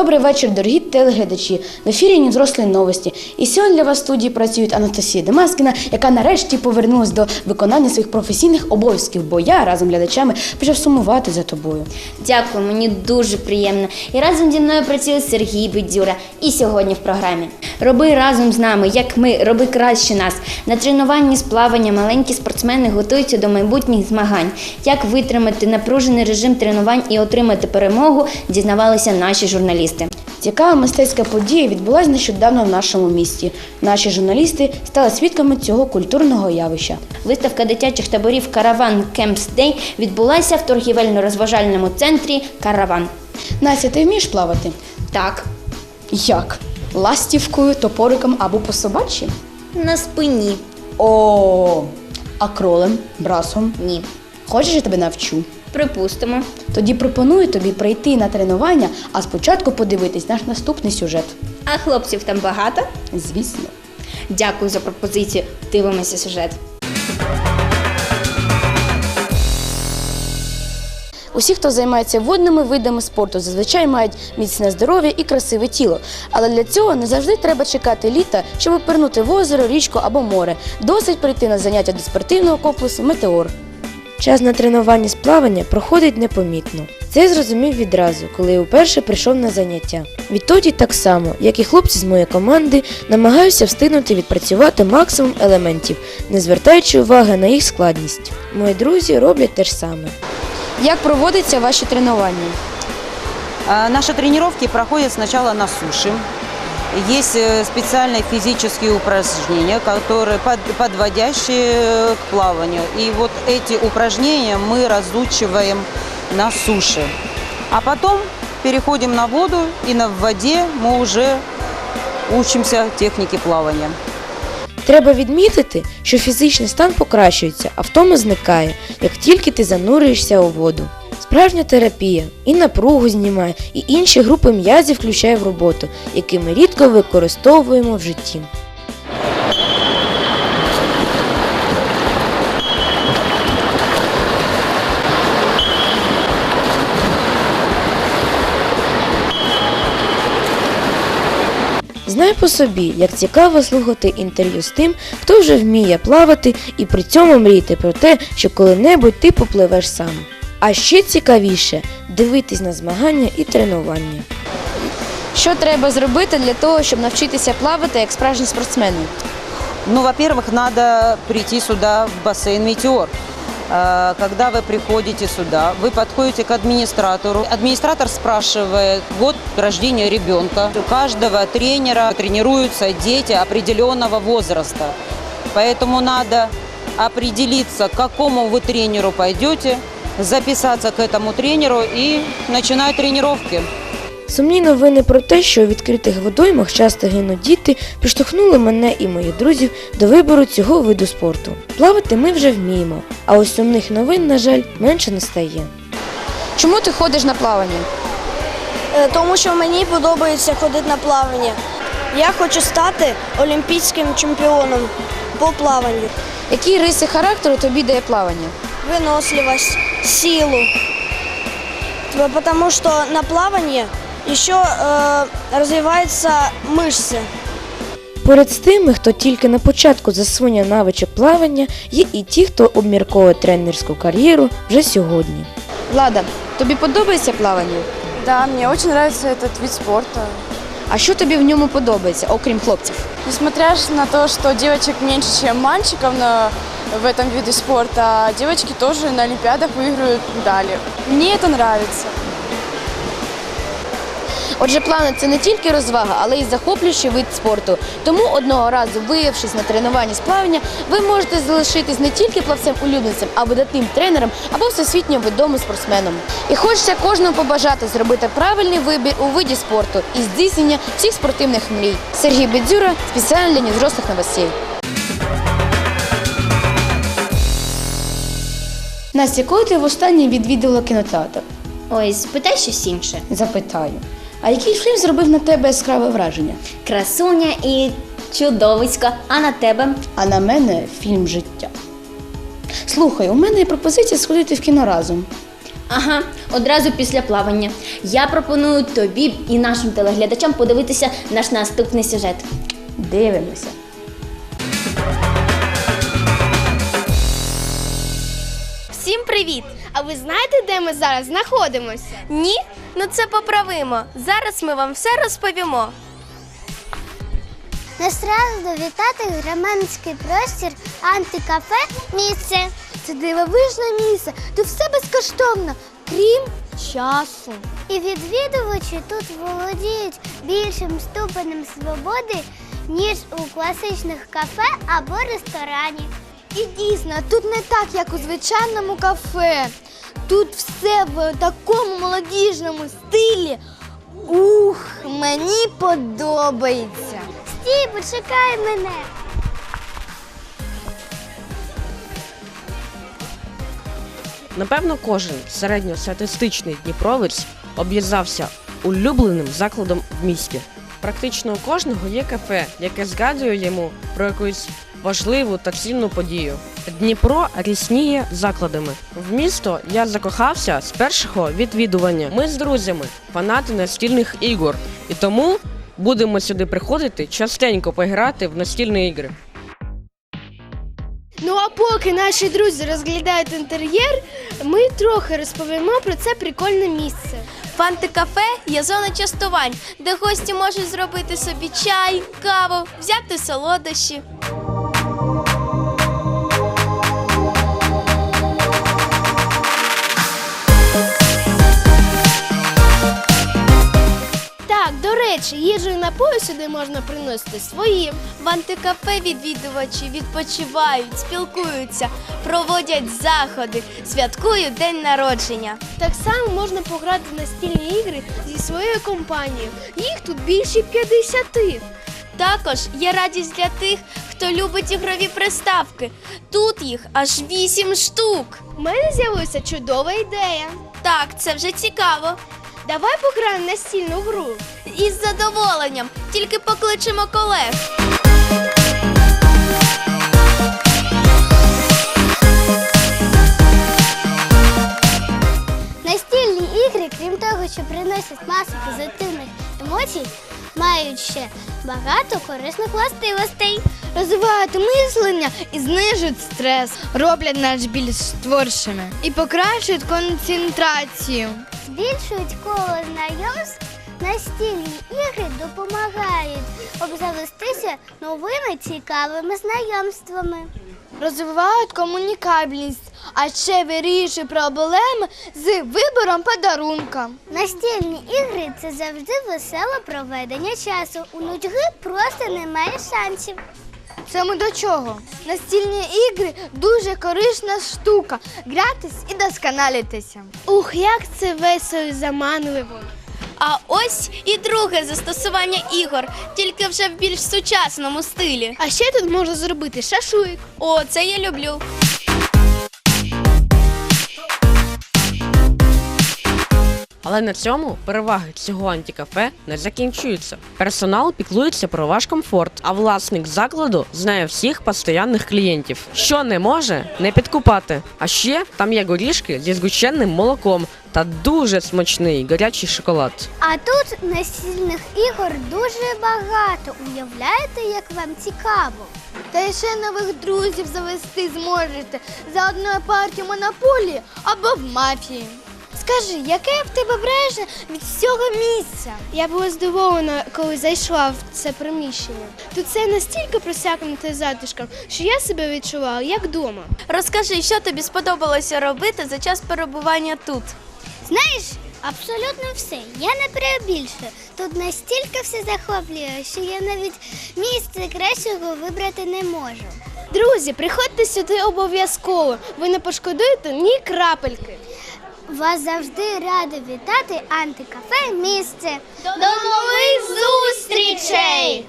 Добрий вечір, дорогі телеглядачі. В ефірі «Незрослі новості. І сьогодні для вас в студії працюють Анастасія Демаскіна, яка нарешті повернулась до виконання своїх професійних обов'язків, бо я разом з глядачами почав сумувати за тобою. Дякую, мені дуже приємно. І разом зі мною працює Сергій Бедюра. І сьогодні в програмі. Роби разом з нами, як ми, роби краще нас. На тренуванні з плавання маленькі спортсмени готуються до майбутніх змагань. Як витримати напружений режим тренувань і отримати перемогу, дізнавалися наші журналісти. Цікава мистецька подія відбулася нещодавно в нашому місті. Наші журналісти стали свідками цього культурного явища. Виставка дитячих таборів Караван Кемпс Дей відбулася в торгівельно-розважальному центрі Караван. Настя, ти вмієш плавати? Так, Як? Ластівкою, топориком або по собачі? на спині. О, а кролем, брасом. Ні. Хочеш, я тебе навчу? Припустимо. Тоді пропоную тобі прийти на тренування, а спочатку подивитись наш наступний сюжет. А хлопців там багато? Звісно. Дякую за пропозицію. Дивимося сюжет. Усі, хто займається водними видами спорту, зазвичай мають міцне здоров'я і красиве тіло. Але для цього не завжди треба чекати літа, щоб опирнути в озеро, річку або море. Досить прийти на заняття до спортивного комплексу Метеор. Час на тренування з плавання проходить непомітно. Це я зрозумів відразу, коли я вперше прийшов на заняття. Відтоді так само, як і хлопці з моєї команди, намагаюся встигнути відпрацювати максимум елементів, не звертаючи уваги на їх складність. Мої друзі роблять те ж саме. Як проводяться ваші тренування? А, Наши тренировки проходят сначала на суше. Есть э, специальные физические упражнения, которые под- подводящие э, к плаванию. И вот эти упражнения мы разучиваем на суше. А потом переходим на воду, и на в воде мы уже учимся технике плавания. Треба відмітити, що фізичний стан покращується, а втома зникає, як тільки ти занурюєшся у воду. Справжня терапія і напругу знімає, і інші групи м'язів включає в роботу, які ми рідко використовуємо в житті. Знай по собі, як цікаво слухати інтерв'ю з тим, хто вже вміє плавати і при цьому мріяти про те, що коли-небудь ти попливеш сам. А ще цікавіше дивитись на змагання і тренування. Що треба зробити для того, щоб навчитися плавати як справжні спортсмени? Ну, во-первых, надо прийти сюда в бассейн «Метеор». Э, Когда вы приходите сюда, вы подходите к администратору. Администратор спрашивает год рождения ребенка. У каждого тренера тренируются дети определенного возраста. Поэтому надо определиться, к какому вы тренеру пойдете, записаться к этому тренеру и начинать тренировки. Сумні новини про те, що у відкритих водоймах часто гинуть діти, підштовхнули мене і моїх друзів до вибору цього виду спорту. Плавати ми вже вміємо, а ось сумних новин, на жаль, менше не стає. Чому ти ходиш на плавання? Е, Тому що мені подобається ходити на плавання. Я хочу стати олімпійським чемпіоном по плаванню. Які риси характеру тобі дає плавання? Выносливость, силу. Т- Потому что на плавании еще э, развиваются мышцы. Поряд з тими, хто тільки на початку засвоєння навичок плавання, є і ті, хто обмірковує тренерську кар'єру вже сьогодні. Влада, тобі подобається плавання? Да, мне очень нравится этот вид спорта. А що тобі в ньому подобається, окрім хлопців? Несмотря ж на то, что девочек меньше, чем мальчиков на, в этом виде спорта, девочки тоже на Олимпиадах выигрывают медали. Мне это нравится. Отже, плани це не тільки розвага, але й захоплюючий вид спорту. Тому одного разу, виявившись на тренуванні з плавання, ви можете залишитись не тільки плавцем-улюбленцем, а видатним тренером або всесвітньо відомим спортсменом. І хочеться кожному побажати зробити правильний вибір у виді спорту і здійснення всіх спортивних мрій. Сергій Бедзюра спеціально для незрослих новостей. Настя, коли ти востаннє відвідала кінотеатр? Ой, спитай щось інше. Запитаю. А який фільм зробив на тебе яскраве враження? Красуня і чудовисько. А на тебе? А на мене фільм життя. Слухай, у мене є пропозиція сходити в кіно разом. Ага, одразу після плавання. Я пропоную тобі і нашим телеглядачам подивитися наш наступний сюжет. Дивимося. Привіт! А ви знаєте, де ми зараз знаходимося? Ні? Ну це поправимо. Зараз ми вам все розповімо. Нас радо вітати громадський простір антикафе місце. Це дивовижне місце. Тут все безкоштовно, крім часу. І відвідувачі тут володіють більшим ступенем свободи, ніж у класичних кафе або ресторані. І дійсно, тут не так, як у звичайному кафе. Тут все в такому молодіжному стилі. Ух, мені подобається. Стій, почекай мене. Напевно, кожен середньостатистичний дніпровець об'їзався улюбленим закладом в місті. Практично у кожного є кафе, яке згадує йому про якусь важливу та цінну подію. Дніпро рісніє закладами. В місто я закохався з першого відвідування. Ми з друзями, фанати настільних ігор, і тому будемо сюди приходити частенько пограти в настільні ігри. Ну а поки наші друзі розглядають інтер'єр, ми трохи розповімо про це прикольне місце. В антикафе є зона частувань, де гості можуть зробити собі чай, каву, взяти солодощі. Речі, їжу і напої сюди можна приносити свої. В антикафе відвідувачі відпочивають, спілкуються, проводять заходи, святкують день народження. Так само можна пограти в настільні ігри зі своєю компанією. Їх тут більше 50. Також є радість для тих, хто любить ігрові приставки. Тут їх аж 8 штук. У мене з'явилася чудова ідея. Так, це вже цікаво. Давай пограємо настільну гру. Із задоволенням, тільки покличемо колег. Настільні ігри, крім того, що приносять масу позитивних емоцій, мають ще багато корисних властивостей. Розвивають мислення і знижують стрес, роблять нас більш творчими і покращують концентрацію. Збільшують коло знайомств. Настільні ігри допомагають обзавестися новими цікавими знайомствами. Розвивають комунікабельність, а ще вирішують проблеми з вибором подарунка. Настільні ігри це завжди веселе проведення часу. У нудьги просто немає шансів. Це ми до чого? Настільні ігри дуже корисна штука. Гратись і досконалитися. Ух, як це весело і заманливо. А ось і друге застосування ігор, тільки вже в більш сучасному стилі. А ще тут можна зробити шашлик. О, це я люблю. Але на цьому переваги цього антикафе не закінчуються. Персонал піклується про ваш комфорт, а власник закладу знає всіх постійних клієнтів. Що не може, не підкупати. А ще там є горішки зі згущеним молоком та дуже смачний гарячий шоколад. А тут настільних ігор дуже багато. Уявляєте, як вам цікаво? Та ще нових друзів завести зможете за одною партією монополії або в мафії. Скажи, яке в тебе враження від цього місця? Я була здивована, коли зайшла в це приміщення. Тут це настільки просякнуте затишком, що я себе відчувала як вдома. Розкажи, що тобі сподобалося робити за час перебування тут? Знаєш, абсолютно все. Я не перебільшую. Тут настільки все захоплює, що я навіть місце кращого вибрати не можу. Друзі, приходьте сюди обов'язково. Ви не пошкодуєте ні крапельки. Вас завжди рада вітати антикафе місце. До нових зустрічей!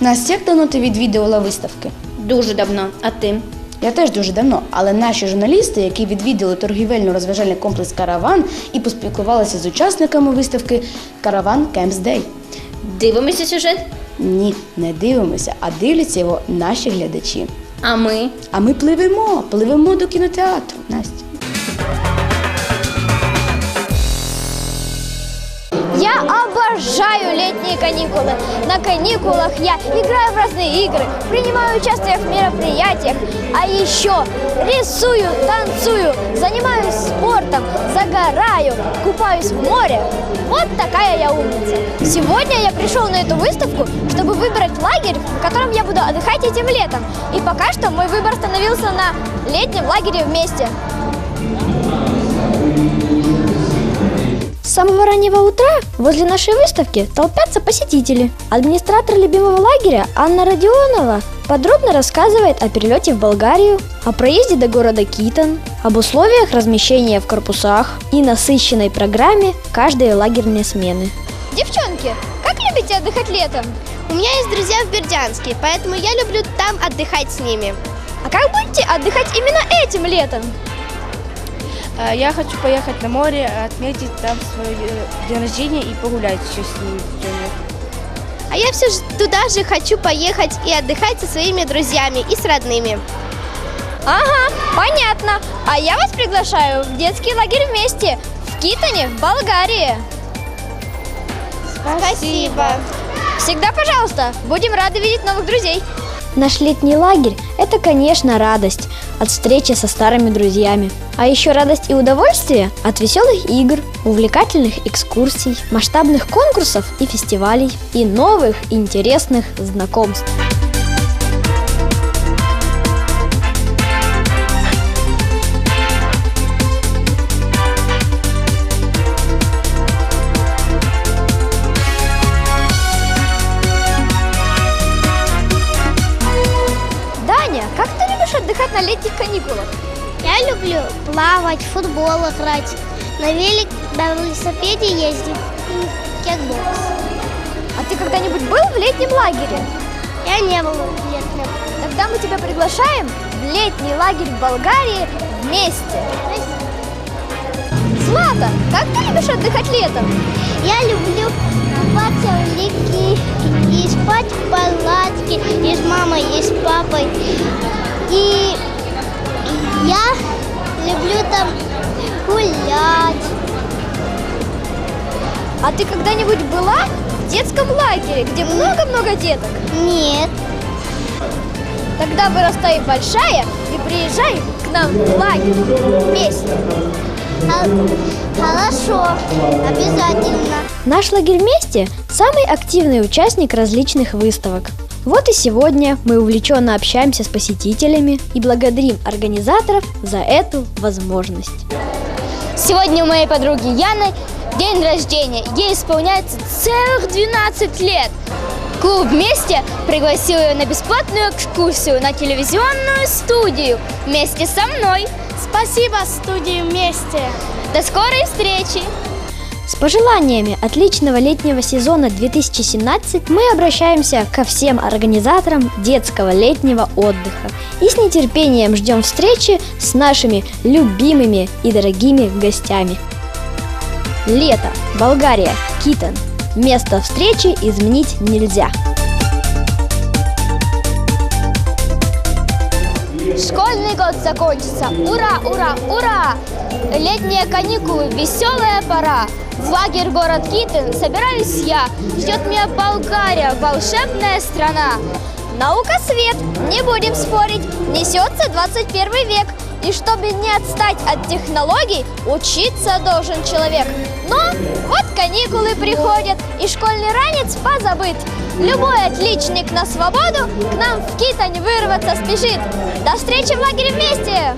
Настя, як давно ти відвідувала виставки? Дуже давно. А ти? Я теж дуже давно, але наші журналісти, які відвідали торгівельно-розважальний комплекс Караван і поспілкувалися з учасниками виставки Караван Кемпс Дей. Дивимося сюжет? Ні, не дивимося, а дивляться його наші глядачі. А ми? А ми пливемо, пливемо до кінотеатру, Настя. Я обожаю летние каникулы. На каникулах я играю в разные игры, принимаю участие в мероприятиях, а еще рисую, танцую, занимаюсь спортом, загораю, купаюсь в море. Вот такая я умница. Сегодня я пришел на эту выставку, чтобы выбрать лагерь, в котором я буду отдыхать этим летом. И пока что мой выбор становился на летнем лагере вместе. С самого раннего утра возле нашей выставки толпятся посетители. Администратор любимого лагеря Анна Родионова подробно рассказывает о перелете в Болгарию, о проезде до города Китон, об условиях размещения в корпусах и насыщенной программе каждой лагерной смены. Девчонки, как любите отдыхать летом? У меня есть друзья в Бердянске, поэтому я люблю там отдыхать с ними. А как будете отдыхать именно этим летом? Э, Я хочу поехать на море, отметить там свой день рождения и погулять еще с ними. А я все же туда же хочу поехать и отдыхать со своими друзьями и с родными. Ага, понятно. А я вас приглашаю в детский лагерь вместе в Китоне, в Болгарии. Спасибо. Всегда пожалуйста, будем рады видеть новых друзей. Наш летний лагерь – это, конечно, радость от встречи со старыми друзьями. А еще радость и удовольствие от веселых игр, увлекательных экскурсий, масштабных конкурсов и фестивалей и новых интересных знакомств. Каникулах? Я люблю плавать, в футбол играть, на велик, на велосипеде ездить и кикбокс. А ты когда-нибудь был в летнем лагере? Я не был в летнем. Тогда мы тебя приглашаем в летний лагерь в Болгарии вместе. Злата, как ты любишь отдыхать летом? Я люблю купаться в реке и спать в палатке и с мамой, и с папой. И там гулять. А ты когда-нибудь была в детском лагере, где много-много деток? Нет. Тогда вырастай большая и приезжай к нам в лагерь вместе. Хорошо, обязательно. Наш лагерь вместе – самый активный участник различных выставок. Вот и сегодня мы увлеченно общаемся с посетителями и благодарим организаторов за эту возможность. Сегодня у моей подруги Яны день рождения. Ей исполняется целых 12 лет. Клуб «Вместе» пригласил ее на бесплатную экскурсию на телевизионную студию вместе со мной. Спасибо студии вместе. До скорой встречи! С пожеланиями отличного летнего сезона 2017 мы обращаемся ко всем организаторам детского летнего отдыха и с нетерпением ждем встречи с нашими любимыми и дорогими гостями. Лето, Болгария, Китон. Место встречи изменить нельзя. Школьный год закончится. Ура, ура, ура! Летние каникулы, веселая пора. В лагерь город Китин собираюсь я. Ждет меня Болгария, волшебная страна. Наука свет, не будем спорить, несется 21 век. И чтобы не отстать от технологий, учиться должен человек. Но вот каникулы приходят, и школьный ранец позабыт. Любой отличник на свободу к нам в Китань вырваться спешит. До встречи в лагере вместе!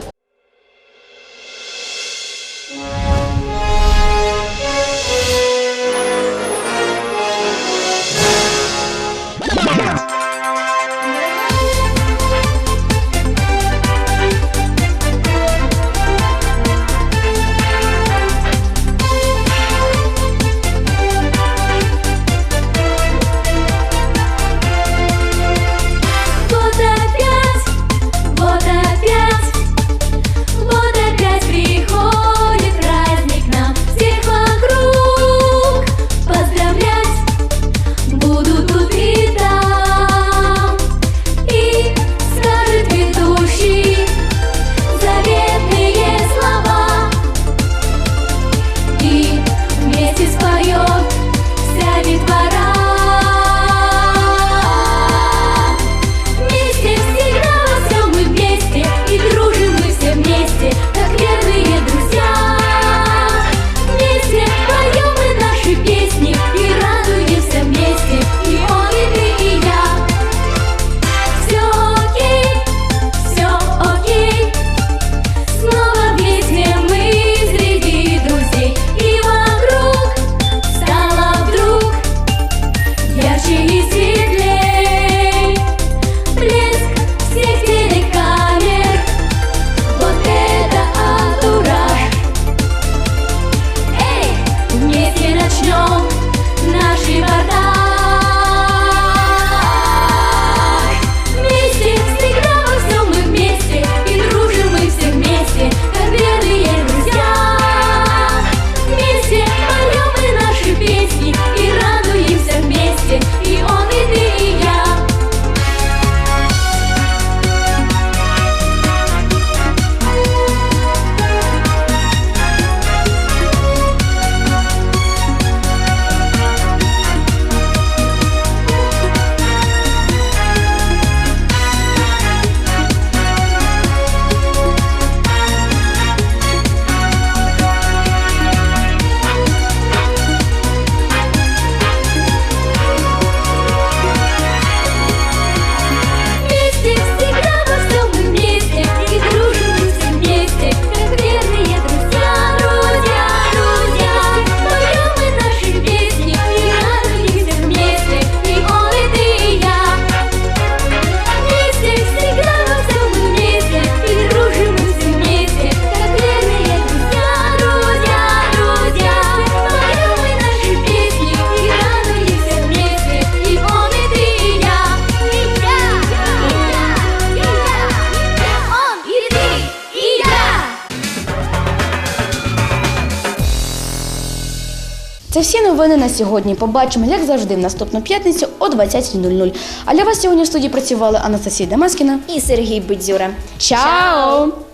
Новини на сьогодні. Побачимо, як завжди, в наступну п'ятницю о 20.00. А для вас сьогодні в студії працювали Анастасія Дамаскіна. І Сергій Бедзюра. Чао!